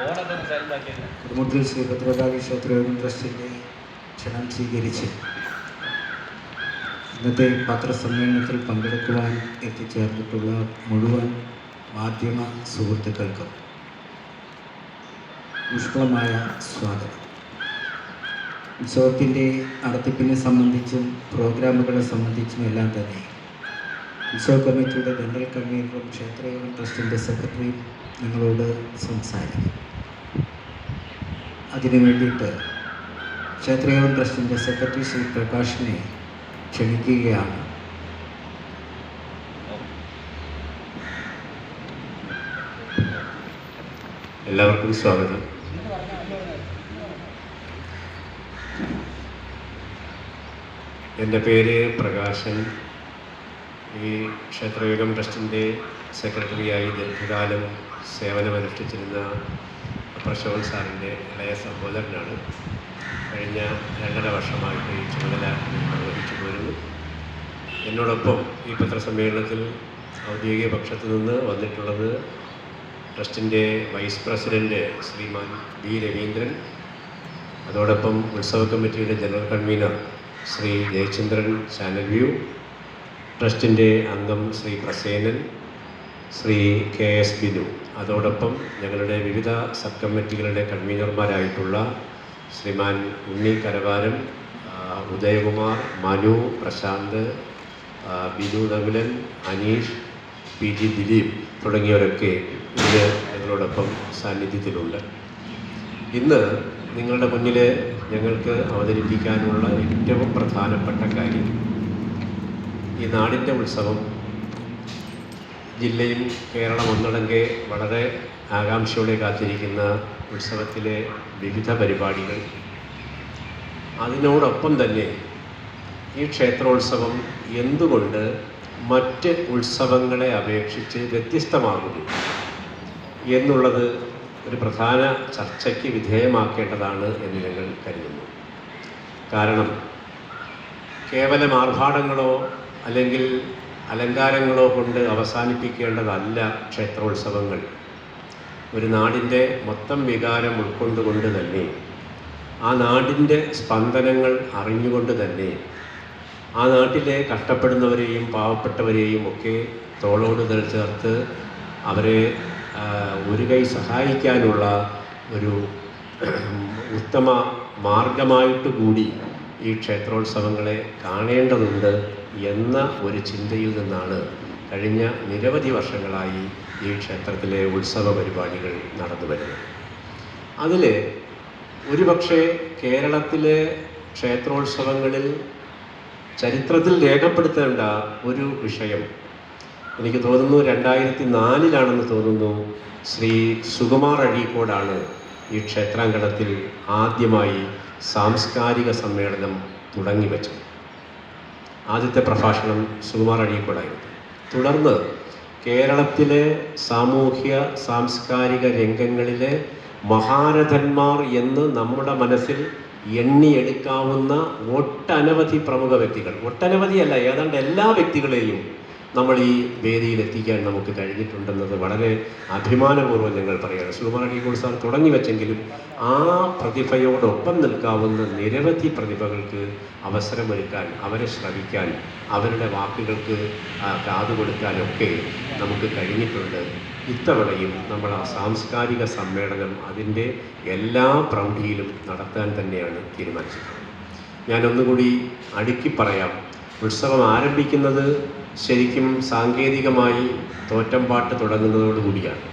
കുടുംബത്തിൽ ശ്രീ ഭദ്രകാളി ക്ഷേത്രയോഗം ട്രസ്റ്റിന്റെ ക്ഷണം സ്വീകരിച്ച് ഇന്നത്തെ പത്രസമ്മേളനത്തിൽ പങ്കെടുക്കുവാൻ എത്തിച്ചേർന്നിട്ടുള്ള മുഴുവൻ മാധ്യമ സുഹൃത്തുക്കൾക്കും ഊഷ്മളമായ സ്വാഗതം. ഉത്സവത്തിന്റെ നടത്തിപ്പിനെ സംബന്ധിച്ചും പ്രോഗ്രാമുകളെ സംബന്ധിച്ചും എല്ലാം തന്നെ ഉത്സവ കമ്മിറ്റിയുടെ ജനറൽ കൺവീനറും ക്ഷേത്രയോഗം ട്രസ്റ്റിന്റെ സെക്രട്ടറിയും നിങ്ങളോട് സംസാരിക്കും. അതിനു വേണ്ടിയിട്ട് ക്ഷേത്രയോഗം ട്രസ്റ്റിന്റെ സെക്രട്ടറി ശ്രീ പ്രകാശിനെ ക്ഷണിക്കുകയാണ്. എല്ലാവർക്കും സ്വാഗതം. എന്റെ പേര് പ്രകാശൻ. ഈ ക്ഷേത്രയോഗം ട്രസ്റ്റിന്റെ സെക്രട്ടറിയായി ദീർഘകാലം സേവനമനുഷ്ഠിച്ചിരുന്ന പ്രശോഭൻ സാറിന്റെ ഇളയ സഹോദരനാണ്. കഴിഞ്ഞ രണ്ടര വർഷമായിട്ട് ഈ ചുമതല നിർവഹിച്ചു പോരുന്നു. എന്നോടൊപ്പം ഈ പത്രസമ്മേളനത്തിൽ ഔദ്യോഗിക പക്ഷത്തു നിന്ന് വന്നിട്ടുള്ളത് ട്രസ്റ്റിന്റെ vice president Shriman B Raveendran അതോടൊപ്പം ഉത്സവ കമ്മിറ്റിയുടെ general convener Shri Jayachandran channel view ട്രസ്റ്റിന്റെ അംഗം ശ്രീ പ്രസേനൻ ശ്രീ കെ എസ് ബിനു. അതോടൊപ്പം ഞങ്ങളുടെ വിവിധ സബ് കമ്മിറ്റികളുടെ കൺവീനർമാരായിട്ടുള്ള ശ്രീമാൻ ഉണ്ണി കരവാരൻ ഉദയകുമാർ മനു പ്രശാന്ത് ബിനു നകുലൻ അനീഷ് പി ജി ദിലീപ് തുടങ്ങിയവരൊക്കെ ഇന്ന് ഞങ്ങളോടൊപ്പം സാന്നിധ്യത്തിലുണ്ട്. ഇന്ന് നിങ്ങളുടെ മുന്നിൽ ഞങ്ങൾക്ക് അവതരിപ്പിക്കാനുള്ള ഏറ്റവും പ്രധാനപ്പെട്ട കാര്യം ഈ നാടിന്റെ ഉത്സവം ജില്ലയും കേരളം ഒന്നടങ്കെ വളരെ ആകാംക്ഷയോടെ കാത്തിരിക്കുന്ന ഉത്സവത്തിലെ വിവിധ പരിപാടികൾ. അതിനോടൊപ്പം തന്നെ ഈ ക്ഷേത്രോത്സവം എന്തുകൊണ്ട് മറ്റ് ഉത്സവങ്ങളെ അപേക്ഷിച്ച് വ്യത്യസ്തമാകുന്നു എന്നുള്ളത് ഒരു പ്രധാന ചർച്ചയ്ക്ക് വിധേയമാക്കേണ്ടതാണ് എന്ന് ഞങ്ങൾ കരുതുന്നു. കാരണം കേവലം ആർഭാടങ്ങളോ അല്ലെങ്കിൽ അലങ്കാരങ്ങളോ കൊണ്ട് അവസാനിപ്പിക്കേണ്ടതല്ല ക്ഷേത്രോത്സവങ്ങൾ. ഒരു നാടിന്റെ മൊത്തം വികാരം ഉൾക്കൊണ്ടുകൊണ്ട് തന്നെ ആ നാടിന്റെ സ്പന്ദനങ്ങൾ അറിഞ്ഞുകൊണ്ട് തന്നെ ആ നാട്ടിലെ കഷ്ടപ്പെടുന്നവരെയും പാവപ്പെട്ടവരെയും ഒക്കെ തോളോട് ചേർത്ത് അവരെ ഒരു കൈ സഹായിക്കാനുള്ള ഒരു ഉത്തമ മാർഗമായിട്ട് കൂടി ഈ ക്ഷേത്രോത്സവങ്ങളെ കാണേണ്ടതുണ്ട്. എന്ന ഒരു ചിന്തയിൽ നിന്നാണ് കഴിഞ്ഞ നിരവധി വർഷങ്ങളായി ഈ ക്ഷേത്രത്തിലെ ഉത്സവ പരിപാടികൾ നടന്നു വരുന്നത്. അതിൽ ഒരുപക്ഷെ കേരളത്തിലെ ക്ഷേത്രോത്സവങ്ങളിൽ ചരിത്രത്തിൽ രേഖപ്പെടുത്തേണ്ട ഒരു വിഷയം എനിക്ക് തോന്നുന്നു രണ്ടായിരത്തി നാലിലാണെന്ന് തോന്നുന്നു ശ്രീ സുകുമാർ അഴീക്കോടാണ് ഈ ക്ഷേത്രാങ്കണത്തിൽ ആദ്യമായി സാംസ്കാരിക സമ്മേളനം തുടങ്ങിവെച്ചത്. ആദ്യത്തെ പ്രഭാഷണം സുകുമാർ അഴീക്കോടായിരുന്നു തുടർന്ന് കേരളത്തിലെ സാമൂഹ്യ സാംസ്കാരിക രംഗങ്ങളിലെ മഹാരഥന്മാർ എന്ന് നമ്മുടെ മനസ്സിൽ എണ്ണിയെടുക്കാവുന്ന ഒട്ടനവധി പ്രമുഖ വ്യക്തികൾ. ഒട്ടനവധിയല്ല ഏതാണ്ട് എല്ലാ വ്യക്തികളെയും നമ്മൾ ഈ വേദിയിൽ എത്തിക്കാൻ നമുക്ക് കഴിഞ്ഞിട്ടുണ്ടെന്നത് വളരെ അഭിമാനപൂർവം ഞങ്ങൾ സുകുമാരി കോഴ്സ് സാർ തുടങ്ങി വെച്ചെങ്കിലും ആ പ്രതിഭയോടൊപ്പം നിൽക്കാവുന്ന നിരവധി പ്രതിഭകൾക്ക് അവസരമൊരുക്കാൻ അവരെ ശ്രവിക്കാൻ അവരുടെ വാക്കുകൾക്ക് കാതുകൊടുക്കാനൊക്കെ നമുക്ക് കഴിഞ്ഞിട്ടുണ്ട്. ഇത്തവണയും നമ്മൾ ആ സാംസ്കാരിക സമ്മേളനം അതിന്റെ എല്ലാ പ്രൗഢിയിലും നടത്താൻ തന്നെയാണ് തീരുമാനിച്ചിട്ടുള്ളത്. ഞാനൊന്നുകൂടി അടുക്കി പറയാം. ഉത്സവം ആരംഭിക്കുന്നത് ശരിക്കും സാങ്കേതികമായി തോറ്റംപാട്ട് തുടങ്ങുന്നതോടുകൂടിയാണ്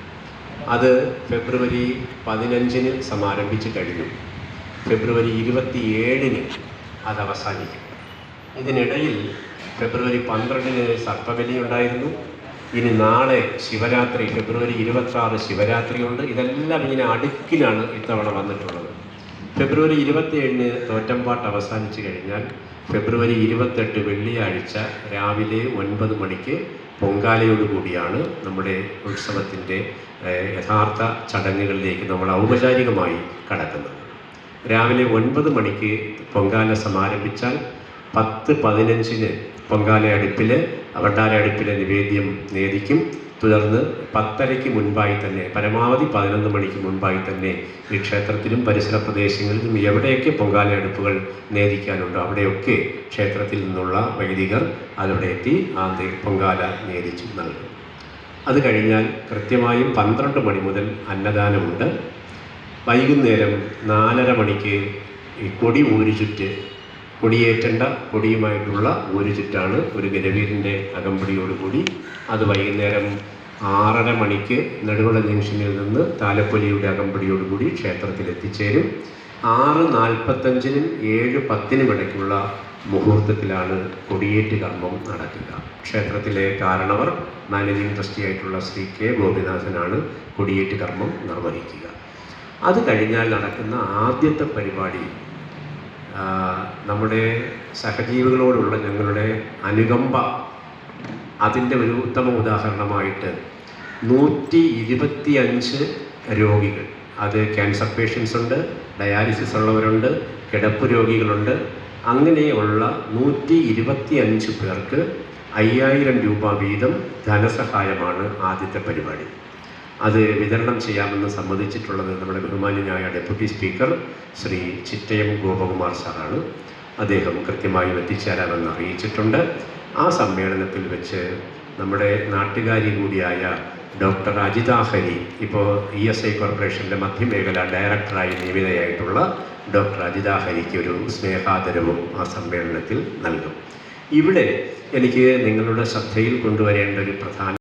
അത് ഫെബ്രുവരി പതിനഞ്ചിന് സമാരംഭിച്ച് കഴിഞ്ഞു. ഫെബ്രുവരി ഇരുപത്തിയേഴിന് അത് അവസാനിക്കും. ഇതിനിടയിൽ ഫെബ്രുവരി പന്ത്രണ്ടിന് സർപ്പബലി ഉണ്ടായിരുന്നു. ഇനി നാളെ ശിവരാത്രി ഫെബ്രുവരി ഇരുപത്തി ആറ് ശിവരാത്രിയുണ്ട്. ഇതെല്ലാം ഇങ്ങനെ അടുക്കിലാണ് ഇത്തവണ വന്നിട്ടുള്ളത്. ഫെബ്രുവരി ഇരുപത്തിയേഴിന് തോറ്റമ്പാട്ട് അവസാനിച്ചു കഴിഞ്ഞാൽ ഫെബ്രുവരി ഇരുപത്തെട്ട് വെള്ളിയാഴ്ച രാവിലെ ഒൻപത് മണിക്ക് പൊങ്കാലയോടുകൂടിയാണ് നമ്മുടെ ഉത്സവത്തിന്റെ യഥാർത്ഥ ചടങ്ങുകളിലേക്ക് നമ്മൾ ഔപചാരികമായി കടക്കുന്നത്. രാവിലെ ഒൻപത് മണിക്ക് പൊങ്കാല സമാരംഭിച്ചാൽ പത്ത് പതിനഞ്ചിന് പൊങ്കാല അടുപ്പിൽ ഭണ്ഡാര അടുപ്പിലെ നിവേദ്യം നേദിക്കും തുടർന്ന് പത്തരയ്ക്ക് മുൻപായി തന്നെ പരമാവധി പതിനൊന്ന് മണിക്ക് മുൻപായി തന്നെ ഈ ക്ഷേത്രത്തിലും പരിസര പ്രദേശങ്ങളിലും എവിടെയൊക്കെ പൊങ്കാല അടുപ്പുകൾ നേദിക്കാനുണ്ടോ അവിടെയൊക്കെ ക്ഷേത്രത്തിൽ നിന്നുള്ള വൈദികർ അവിടെ എത്തി ആ പൊങ്കാല നേദിച്ചു നൽകും. അത് കഴിഞ്ഞാൽ കൃത്യമായും പന്ത്രണ്ട് മണി മുതൽ അന്നദാനമുണ്ട്. വൈകുന്നേരം നാലര മണിക്ക് ഈ കൊടി ഊരുചുറ്റ് കൊടിയേറ്റേണ്ട കൊടിയുമായിട്ടുള്ള ഒരു ചുറ്റാണ് ഒരു ഗരവീരന്റെ അകമ്പടിയോടുകൂടി അത് വൈകുന്നേരം ആറര മണിക്ക് നെടുവള ജംഗ്ഷനിൽ നിന്ന് താലപ്പൊലിയുടെ അകമ്പടിയോടുകൂടി ക്ഷേത്രത്തിൽ എത്തിച്ചേരും ആറ് നാൽപ്പത്തഞ്ചിനും ഏഴ് പത്തിനും ഇടയ്ക്കുള്ള മുഹൂർത്തത്തിലാണ് കൊടിയേറ്റ് കർമ്മം നടക്കുക. ക്ഷേത്രത്തിലെ കാരണവർ മാനേജിംഗ് ട്രസ്റ്റി ആയിട്ടുള്ള ശ്രീ കെ ഗോപിനാഥനാണ് കൊടിയേറ്റ് കർമ്മം നിർവഹിക്കുക. അത് കഴിഞ്ഞാൽ നടക്കുന്ന ആദ്യത്തെ പരിപാടി നമ്മുടെ സഹജീവികളോടുള്ള ഞങ്ങളുടെ അനുകമ്പ അതിന്റെ ഒരു ഉത്തമ ഉദാഹരണമായിട്ട് നൂറ്റി ഇരുപത്തി അഞ്ച് രോഗികൾ. അത് ക്യാൻസർ പേഷ്യൻസ് ഉണ്ട് ഡയാലിസിസ് ഉള്ളവരുണ്ട് കിടപ്പ് രോഗികളുണ്ട്. അങ്ങനെയുള്ള നൂറ്റി ഇരുപത്തി അഞ്ച് പേർക്ക് അയ്യായിരം രൂപ വീതം ധനസഹായമാണ് ആദ്യത്തെ പരിപാടി. അത് വിതരണം ചെയ്യാമെന്ന് സമ്മതിച്ചിട്ടുള്ളത് നമ്മുടെ ബഹുമാന്യനായ ഡെപ്യൂട്ടി സ്പീക്കർ ശ്രീ ചിറ്റയം ഗോപകുമാർ സാറാണ്. അദ്ദേഹം കൃത്യമായും എത്തിച്ചേരാമെന്ന് അറിയിച്ചിട്ടുണ്ട്. ആ സമ്മേളനത്തിൽ വെച്ച് നമ്മുടെ നാട്ടുകാരി കൂടിയായ ഡോക്ടർ അജിത ഹരി ഇപ്പോൾ ഇ എസ് ഐ കോർപ്പറേഷന്റെ മധ്യമേഖല ഡയറക്ടറായി നിയമിതയായിട്ടുള്ള ഡോക്ടർ അജിത ഹരിക്ക് ഒരു സ്നേഹാദരവും ആ സമ്മേളനത്തിൽ നൽകും. ഇവിടെ എനിക്ക് നിങ്ങളുടെ ശ്രദ്ധയിൽ കൊണ്ടുവരേണ്ട ഒരു പ്രധാന